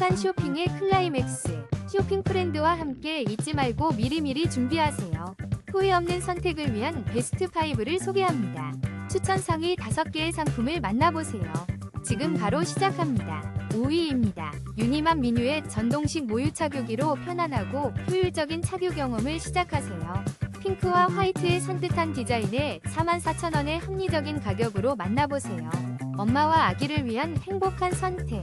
행복한 쇼핑의 클라이맥스. 쇼핑 프렌드와 함께 잊지 말고 미리미리 준비하세요. 후회 없는 선택을 위한 베스트 5를 소개합니다. 추천 상위 5개의 상품을 만나보세요. 지금 바로 시작합니다. 5위입니다. 유니맘 미뉴의 전동식 모유 착유기로 편안하고 효율적인 착유 경험을 시작하세요. 핑크와 화이트의 산뜻한 디자인에 44,000원의 합리적인 가격으로 만나보세요. 엄마와 아기를 위한 행복한 선택.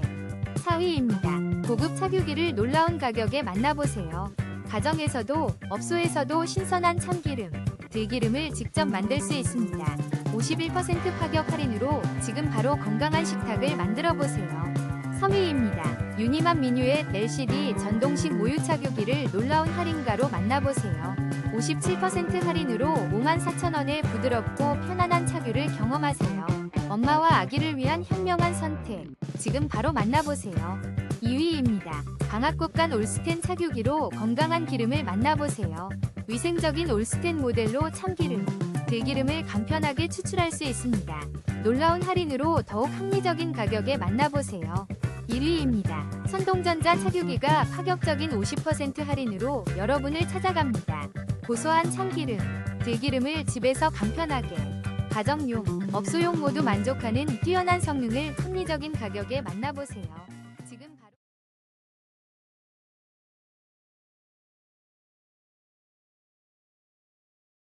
4위입니다. 고급 착유기를 놀라운 가격에 만나보세요. 가정에서도 업소에서도 신선한 참기름, 들기름을 직접 만들 수 있습니다. 51% 파격 할인으로 지금 바로 건강한 식탁을 만들어 보세요. 3위입니다. 유니맘 미뉴의 LCD 전동식 모유 착유기를 놀라운 할인가로 만나보세요. 57% 할인으로 54,000원의 부드럽고 편안한 착유를 경험하세요. 엄마와 아기를 위한 현명한 선택. 지금 바로 만나보세요. 2위입니다. 방앗국간 올스텐 착유기로 건강한 기름을 만나보세요. 위생적인 올스텐 모델로 참기름, 들기름을 간편하게 추출할 수 있습니다. 놀라운 할인으로 더욱 합리적인 가격에 만나보세요. 1위입니다. 선동전자 착유기가 파격적인 50% 할인으로 여러분을 찾아갑니다. 고소한 참기름, 들기름을 집에서 간편하게 가정용, 업소용 모두 만족하는 뛰어난 성능을 합리적인 가격에 만나보세요.